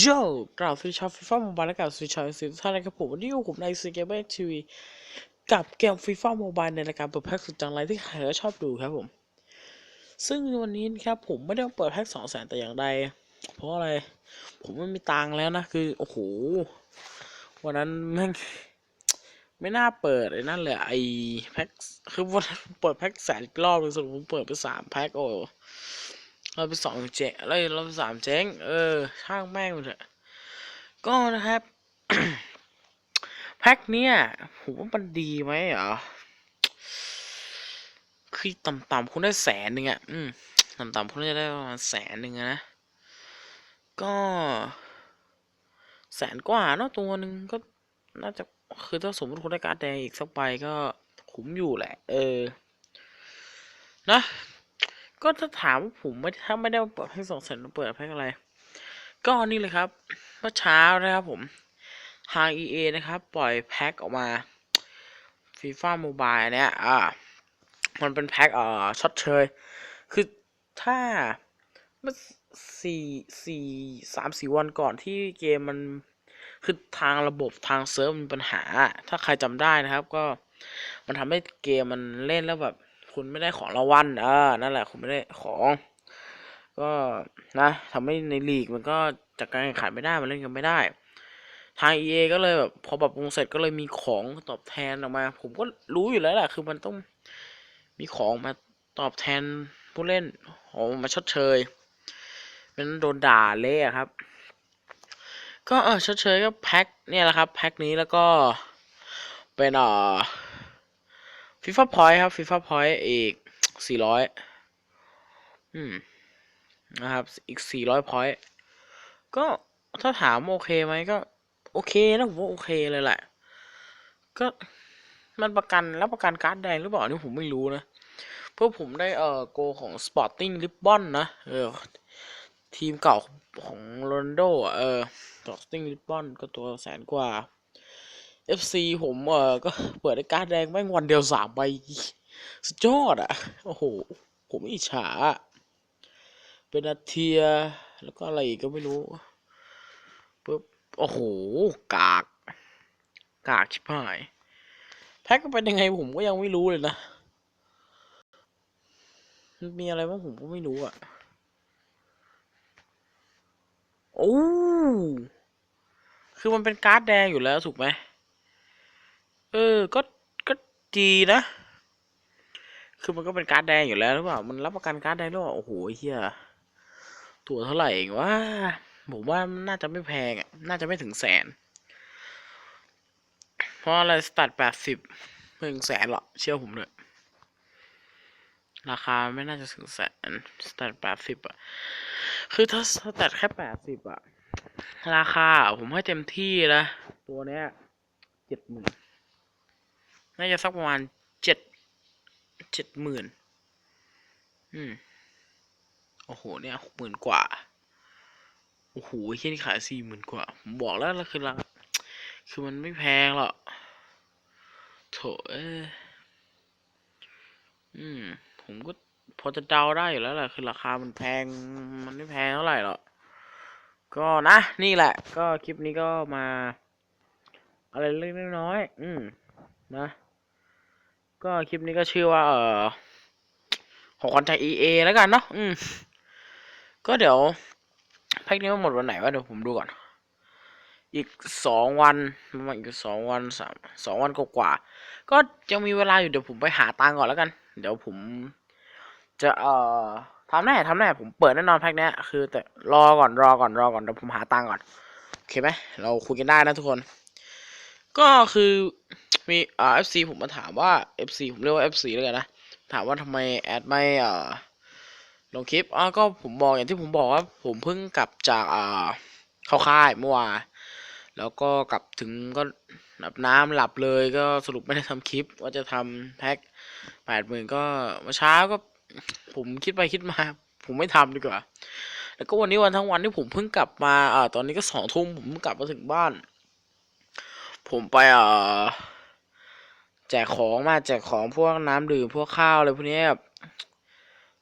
โยกล่าวสวัสดีชาวฟีฟ่าโมบายและกล่าวสวัสดีชาวซีทุกท่านนะครับผมวันนี้อยู่ผมในซีเกมเมอร์ทีวีกับเกมฟีฟ่าโมบายในรายการเปิดแพ็กสุดจังไรที่ใครก็ชอบดูครับผม ซึ่งวันนี้นะครับผมไม่ได้เปิดแพ็กสองแสนแต่อย่างใด เพราะอะไร ผมไม่มีตังค์แล้วนะ คือ โอ้โห วันนั้นแม่งไม่น่าเปิดไอ้นั่นเลยไอ้แพ็กคือวันเปิดแพ็กแสนอีกรอบหนึงสรุปผมเปิดไปสามแพ็กโอ้ เราไปสองเจ๊งแล้วเราสามเจ๊งเออช่างแม่งมันเถอะก็นะครับ แพ็คเนี้ยผมว่ามันดีไหมเหรอคือต่ำๆคุณได้แสนหนึ่งอะอืมต่ำๆคุณจะได้ประมาณแสนหนึ่งนะ ก็แสนกว่าเนอะตัวหนึ่งก็น่าจะคือถ้าสมมติคุณได้การ์ดแดงอีกสักใบก็คุ้มอยู่แหละ เออ นะ ก็ถ้าถามว่าผมไม่ถ้าไม่ได้เปิดให้สองแสนเปิดแพ็กอะไร ก็นี่เลยครับเมื่อเช้านะครับผมทาง EA นะครับ ปล่อยแพ็กออกมา FIFA Mobile เนี่ยอ่ามันเป็นแพ็กเอ่อชดเชยคือถ้าเมื่อสี่สี่สามสี่วันก่อนที่เกมมันคือทางระบบทางเซิร์ฟมีปัญหา ถ้าใครจำได้นะครับ ก็มันทำให้เกมมันเล่นแล้วแบบ คุณไม่ได้ของรางวัลเออนั่นแหละคุณไม่ได้ของ ก็นะทำให้ในลีกมันก็จากการแข่งขันไม่ได้มันเล่นกันไม่ได้ ทาง EA ก็เลยแบบพอปรับปรุงเสร็จก็เลยมีของตอบแทนออกมา ผมก็รู้อยู่แล้วแหละคือมันต้องมีของมาตอบแทนผู้เล่นของมาชดเชยเป็นโดนด่าเละอะครับ ก็เออชดเชยก็แพ็คเนี่ยแหละครับ แพ็คนี้แล้วก็เป็นอ่อ ฟีฟ่าพอยต์ครับฟีฟ่าพอยต์อีกสี่ร้อยอืม นะครับ อีกสี่ร้อยพอยต์ก็ถ้าถามโอเคไหมก็ โอเคนะผมว่าโอเคเลยแหละ ก็มันประกันแล้วประกันการ์ดแดงหรือเปล่านี่ผมไม่รู้นะ เพราะผมได้เอ่อโกของ Sporting Lisbon นะ เออ ทีมเก่าของโรนโดอะเออ Sporting Lisbon ก็ตัวแสนกว่า FC ผมเออก็เปิดได้การ์ดแดงแม่งวันเดียวสามใบสุดยอดอะ โอ้โห ผมอิจฉา เป็นอาเทีย แล้วก็อะไรอีกก็ไม่รู้ปุ๊บโอ้โห กาก กากชิบหาย แพ็กก็เป็นยังไงผมก็ยังไม่รู้เลยนะมันมีอะไรบ้างผมก็ไม่รู้อะ โอ้ คือมันเป็นการ์ดแดงอยู่แล้วถูกไหม เออ ก็ ก็ดีนะ คือมันก็เป็นการ์ดแดงอยู่แล้วหรือเปล่า มันรับประกันการ์ดแดงหรือเปล่า โอ้โหเฮียตัวเท่าไหร่เองวะ ผมว่าน่าจะไม่แพงอะ น่าจะไม่ถึงแสน เพราะอะไรสตัดแปดสิบไม่ถึงแสนหรอก เชื่อผมเลยราคาไม่น่าจะถึงแสนสตัดแปดสิบอะ คือถ้าสตัดแค่แปดสิบอะ ราคาผมให้เต็มที่นะ ตัวเนี้ยเจ็ดหมื่น น่าจะสักประมาณเจ็ดเจ็ดหมื่นอืม โอ้โห เนี่ยหกหมื่นกว่า โอ้โหแค่นี้ขายสี่หมื่นกว่าผมบอกแล้วแล้วคือราคือมันไม่แพงหรอกโถเอ้ยอืม ผมก็พอจะเดาได้อยู่แล้วแหละคือราคามันแพง มันไม่แพงเท่าไหร่หรอก ก็นะ นี่แหละ ก็คลิปนี้ก็มา อะไรเล็กๆน้อยๆอืม นะ ก็คลิปนี้ก็ชื่อว่า เออของคนใจ EA แล้วกันเนาะอืม ก็เดี๋ยวแพ็กนี้มันหมดวันไหนวะเดี๋ยวผมดูก่อน อีกสองวันประมาณอีกสองวันสามสองวันกว่าๆก็ยังมีเวลาอยู่เดี๋ยวผมไปหาตังก่อนแล้วกัน เดี๋ยวผม จะเอ่อทำแน่ทำแน่ผมเปิดแน่นอนแพ็กนี้คือ แต่รอก่อนรอก่อนรอก่อนเดี๋ยวผมหาตังก่อนโอเคไหมเราคุยกันได้นะทุกคน ก็คือมีอ่า FC ผมมาถามว่า FC ผมเรียกว่า FC แล้วกันนะถามว่าทำไมแอดไม่เอ่อลงคลิปอะก็ผมบอกอย่างที่ผมบอกว่าผมเพิ่งกลับจากอ่าเข้าค่ายเมื่อวานแล้วก็กลับถึงก็หลับน้ำหลับเลยก็สรุปไม่ได้ทำคลิปว่าจะทำแพ็คแปดหมื่นก็เมื่อเช้าก็ ผมคิดไปคิดมา ผมไม่ทำดีกว่า แล้วก็วันนี้วันทั้งวันที่ผมเพิ่งกลับมาอ่าตอนนี้ก็สองทุ่มผมกลับมาถึงบ้าน ผมไปเอ่อแจกของมาแจกของพวกน้ำดื่มพวกข้าวอะไรพวกนี้แบบ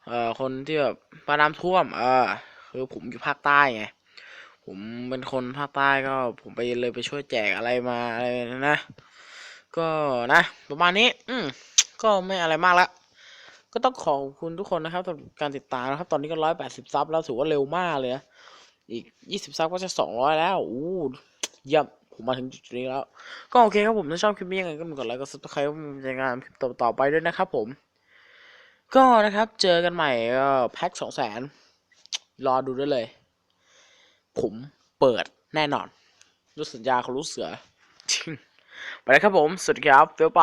เอ่อคนที่แบบปาน้ำท่วม เออคือผมอยู่ภาคใต้ไงผมเป็นคนภาคใต้ก็ผมไปเลยไปช่วยแจกอะไรมาอะไรนะ ก็นะประมาณนี้ อืมก็ไม่อะไรมากละก็ต้องขอบคุณทุกคนนะครับสำหรับการติดตามนะครับ ตอนนี้ก็ร้อยแปดสิบซับแล้วถือว่าเร็วมากเลยนะอีกยี่สิบซับก็จะสองร้อยแล้วอู้ยี่ ผมมาถึงจุดนี้แล้ว ก็โอเคครับผมถ้าชอบคลิปนี้ยังไงก็กดไลค์กดซับสไครต์ในงานคลิปต่อไปด้วยนะครับผม ก็นะครับเจอกันใหม่ก็แพ็คสองแสนรอดูได้เลย ผมเปิดแน่นอนรู้สัญญาเขารู้เสือจริงไปแล้วครับผมสวัสดีครับเฟี้ยวปา